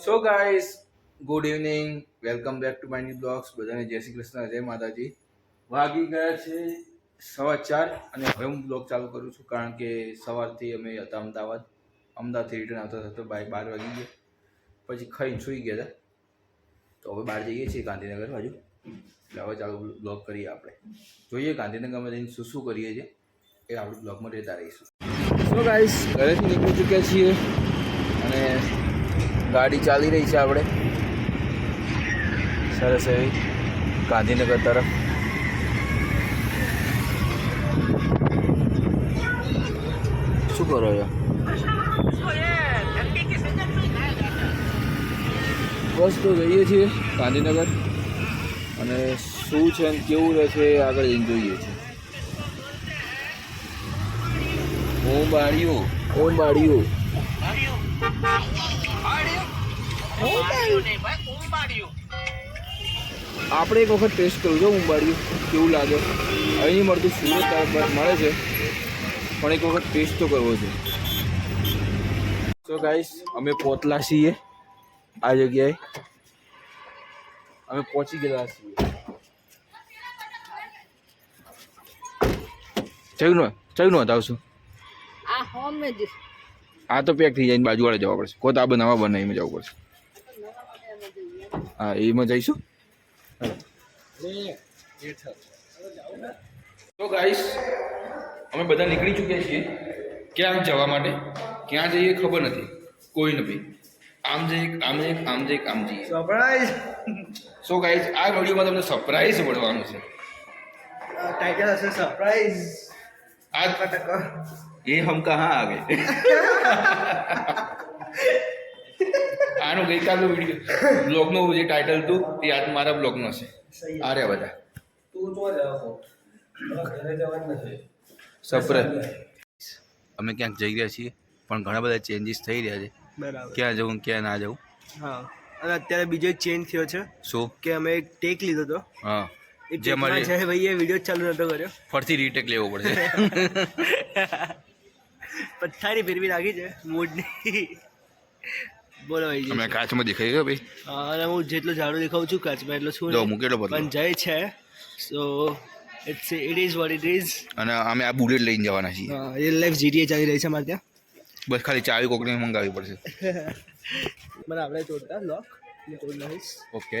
So guys good evening welcome back to my new blogs બધાને જય શ્રી કૃષ્ણ, જય માતાજી. વાગી ગયા છે સવા ચાર અને હવે હું બ્લોગ ચાલુ કરું છું કારણ કે સવારથી અમે હતા અમદાવાદ. અમદાવાદથી રિટર્ન આવતા થતો બાય બાર વાગી ગયા. પછી ખાઈને સૂઈ ગયા હતા. તો હવે બહાર જઈએ છીએ ગાંધીનગર બાજુ. એટલે હવે ચાલુ બ્લોગ કરીએ આપણે. જોઈએ ગાંધીનગરમાં જઈને શું શું કરીએ છીએ. એ આપણે બ્લોગમાં રહેતા રહીશું. સો ગાઈસ ઘરેથી નીકળી ચૂક્યા છીએ. અને ગાડી ચાલી રહી છે આપણે. સરસ એવી ગાંધીનગર તરફ. શું કરો છો? બસ તો જઈએ છીએ ગાંધીનગર. અને શું છે અને કેવું રહે છે આગળ જઈને જોઈએ છીએ ઓમ બાળીઓ ઓમ બાળિયું. આપણે એક વખત ટેસ્ટ કરવું છે ઉંબાડિયું. કેવું લાગે? અહીં મળતું સુરત મળે છે. પણ એક વખત ટેસ્ટ તો કરવો છે. તો ગાઈસ અમે પોતલા છીએ આ જગ્યાએ. અમે પહોંચી ગયેલા છીએ. થયું ને થયું ને આવશું. આ હોમ જ આ તો પેક થઈ જાય બાજુવાળે જવા પડશે. કોઈ તો આ બનાવવા બનાવીમાં જવું પડશે. હા એમાં જઈશું. તો ગાઈસ અમે બધા નીકળી ચૂક્યા છીએ ક્યાં જવા માટે? ક્યાં જઈએ ખબર નથી. કોઈ નથી. આમ જઈએ આમ જઈએ આમ જઈએ આમ જઈએ. સરપ્રાઈઝ સો ગાઈઝ આ વિડીયોમાં તમને સરપ્રાઈઝ મળવાનું છે. ટાઇટલ હશે સરપ્રાઈઝ આ ટકા. એ हम कहाँ आ गए? આનું ગઈકાલનો વીડિયો બ્લોગનું જે ટાઇટલ હતું એ આજ મારા બ્લોગનો છે. આ રહ્યા બધા. તું તો ઘરે જવાનું નથી. સરપ્રાઈઝ અમે ક્યાંક જઈ રહ્યા છીએ પણ ઘણા બધા ચેન્જીસ થઈ રહ્યા છે. બરાબર. ક્યાં જવું ક્યાં ના જવું? હા. અને અત્યારે બીજો એક ચેન્જ થયો છે શું? કે અમે એક ટેક લીધો હતો. હા. એ જે અમારે ભાઈએ વીડિયો ચાલુ નતો કર્યો. ફરથી રીટેક લેવો પડશે. પથ્થારી ફેરવી રાખી છે મૂડની. બોલો ભાઈ અમે કાચમાં દેખાઈ ગયો ભાઈ. હા, અને હું જેટલો ઝાડુ દેખાઉં છું કાચમાં એટલો છું જો. મૂકેલો પણ જય છે. So it's it is what it is અને અમે આ બુલેટ લઈને જવાના છીએ. રિયલ લાઈફ જીટીએ ચાલી રહી છે અમારે ત્યાં. બસ ખાલી ચાવી કોકને મંગાવવી પડશે. મને આપણે તોડતા લોક તોડ નાખીશ. ઓકે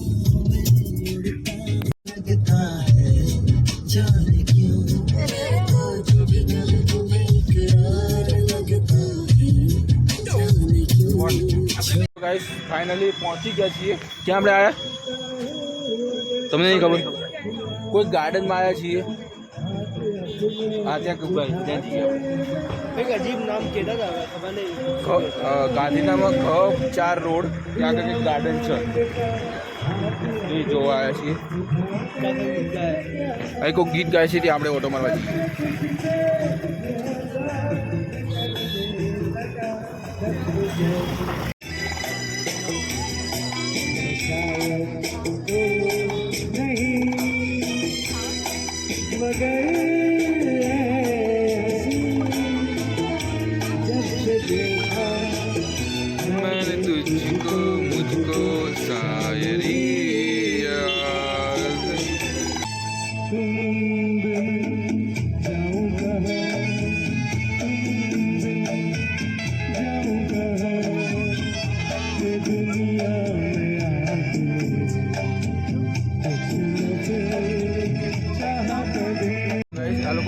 ગાઈસ ફાઇનલી પહોંચી ગયા છીએ. ક્યાં આપણે આવ્યા તમને નહીં ખબર? કોઈ ગાર્ડનમાં આવ્યા છીએ. હા ત્યાં કુકભાઈ ત્યાં જઈએ ખ ચાર રોડ ત્યાં ગાર્ડન છે. જોવા આવ્યા છીએ. અહીં કોઈ ગીત ગાય છે ત્યાં આપણે ઓટો મારવા જઈએ.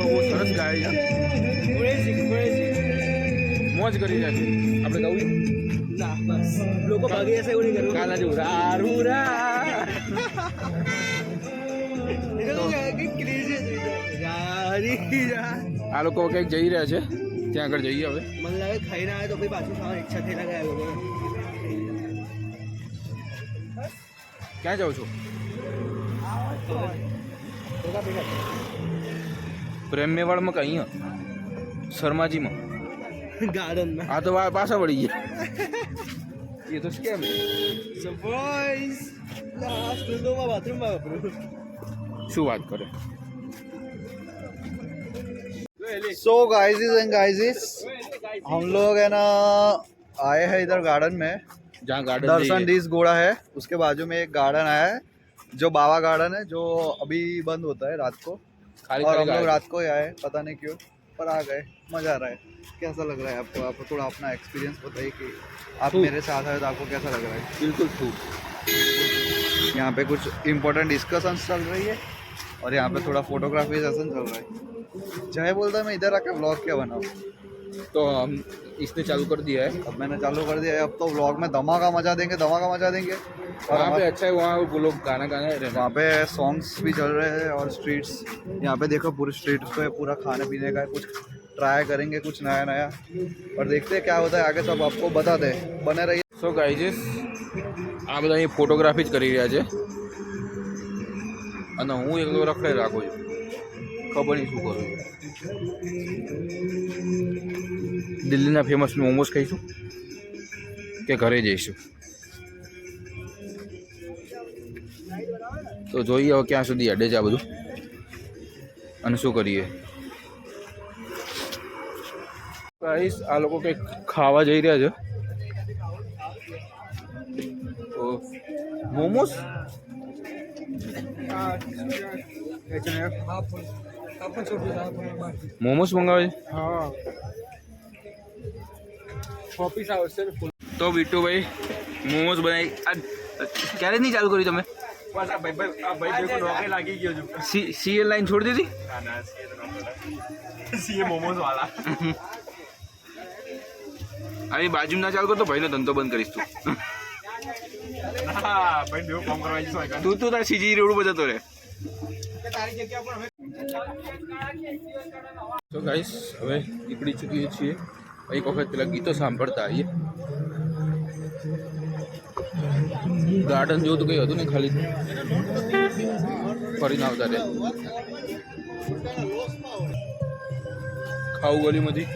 લોકો બહુ સરસ ગાય છે. મોજ કરી રહ્યા છે. આપણે ગાવું ના બસ. લોકો ભાગી જશે એવું નહીં કરવું. કાલા જેવું રારું. રા. આ લોકો કંઈક જઈ રહ્યા છે? ત્યાં આગળ જઈએ હવે. મને લાગે ખાઈને આવે તો પછી પાછું ખાવાની ઈચ્છા થઈ લાગે લોકો ક્યાં જાઓ છો? કે અહીંયા શર્માજીમાં ગાર્ડનમાં આ તો વા- પાછા વળી ગયા એ તો સ્કેમ સરપ્રાઈઝ આ સ્ટુડિયોમાં બાથરૂમમાં વાપરું શું વાત કરે सो गाइजिस एंड गाइजिस हम लोग है ना आए हैं इधर गार्डन में જ્યાં ગાર્ડન दर्शन डीस घोड़ा है उसके बाजू में एक गार्डन आया है जो बाबा गार्डन है जो अभी बंद होता है रात को खाली और हम लोग रात को ही आए पता नहीं क्यों पर आ गए मज़ा आ रहा है। कैसा लग रहा है आपको? आपको थोड़ा अपना एक्सपीरियंस बताइए कि आप मेरे साथ आए तो आपको कैसा लग रहा है? बिल्कुल खूब। यहाँ पे कुछ इम्पोर्टेंट डिस्कशन चल रही है और यहाँ पे थोड़ा फोटोग्राफी सेशन चल रहा है। चाहे बोलता मैं इधर आकर ब्लॉग क्या बनाऊँ? तो हम इसने चालू कर दिया है अब मैंने चालू कर दिया है अब तो व्लॉग में धमाका मचा देंगे धमाका मचा देंगे और वहाँ पे हमारे- अच्छा है वहाँ वो लोग गाना गाने रहना वहाँ पे सॉन्ग्स भी चल रहे हैं और स्ट्रीट्स यहाँ पे देखो पूरे स्ट्रीट पे पूरा खाने पीने का है कुछ ट्राई करेंगे कुछ नया नया और देखते हैं क्या होता है आगे सब आपको बता दे बने रहिए સો ગાઈજીસ આ બધા અહીં ફોટોગ્રાફી જ કરી રહ્યા છે અને હું એકલો રખડે રાખું છું ખબર નહીં શું કરું છું દિલ્હીના ફેમસ મોમોસ ખાઈશું કે ઘરે જઈશું. તો જોઈએ હવે ક્યાં સુધી અડે છે આ બધું. અને શું કરીએ? પ્રાઇસ આ લોકો કંઈક ખાવા જઈ રહ્યા છે. મોમોસ મોમોસ મંગાવે છે? તો બીટુભાઈ મોમોસ બનાવી. આ ક્યારે નહીં ચાલુ કર્યું તમે? છું. લાઈન છોડી દીધી? સીએ મોમોસ વાળા. આવી બાજુ ના ચાલુ કરતો ભાઈનો ધંધો બંધ કરીશ તું. તું તું તાર સીજી રોડ ઉપર જતો રે તો ગાઈસ હવે નીકળી ચૂકીએ છીએ. એક વખત પેલા ગીતો સાંભળતા આવીએ. ગાર્ડન જેવું તો કંઈ હતું ને ખાલી. ફરીને આવતા રે ખાવું ગલીમાંથી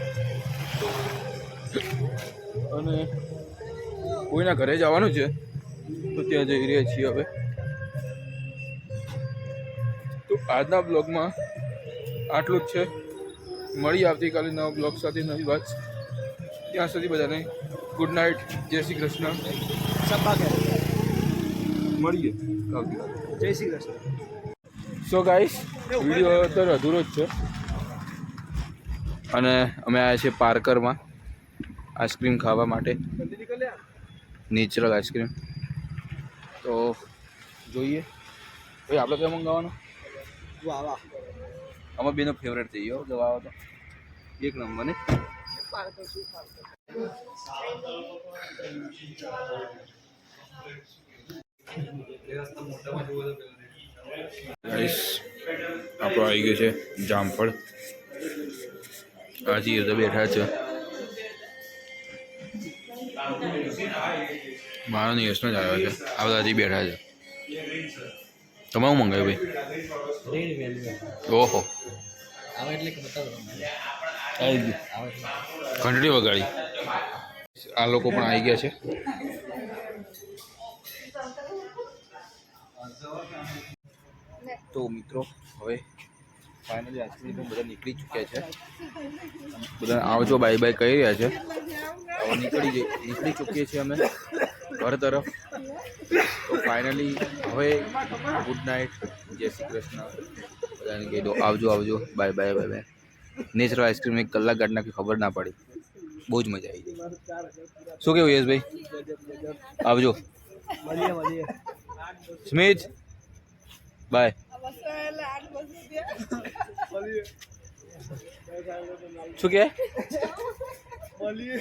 અને કોઈના ઘરે જવાનું છે, તો ત્યાં જઈ રહ્યા છીએ હવે. તો આજના બ્લોગમાં આટલું જ છે. મળી આવતીકાલે નવા બ્લોગ સાથે નવી વાત. ત્યાં સુધી બધાને ગુડ નાઇટ જય શ્રી કૃષ્ણ. મળીએ. Jai Shri Krishna. So guys video અત્યારે અધૂરો જ છે. અને અમે આવ્યા છીએ પાર્કરમાં આઈસ્ક્રીમ ખાવા માટે. Natural ice cream. તો જોઈએ. ભાઈ આપણે ક્યાં મંગાવવાનું? વાહ બેનો ફેવરેટ થઈ ગયો. જવા તો. એક નંબર ને ગાઈસ આપણો આવી ગયો છે જામફળ. હાજી તો બેઠા છે. મારો ને જ આવ્યો છે. આ બધા હજી બેઠા છે. તમે હું મંગાવ્યું ભાઈ? ઓહો. ઘંટડી વગાડી. આ લોકો પણ આવી ગયા છે. તો મિત્રો, હવે ફાઇનલી આઈસ્ક્રીમ બધા નીકળી ચૂક્યા છે. બધા આવજો બાય બાય કહી રહ્યા છે. હવે નીકળી જઈ નીકળી ચૂકીએ છીએ અમે ઘર તરફ. તો ફાઇનલી હવે ગુડ નાઇટ, જય શ્રી કૃષ્ણ. બધાને કહી દો આવજો આવજો bye bye bye bye natural ice cream એક કલાક ગાઢ નાખી ખબર ના પડી બહુ જ મજા આવી ગઈ શું કેવું યશભાઈ આવજો મળીએ મળીએ સ્મિત બાય શું કે મળીએ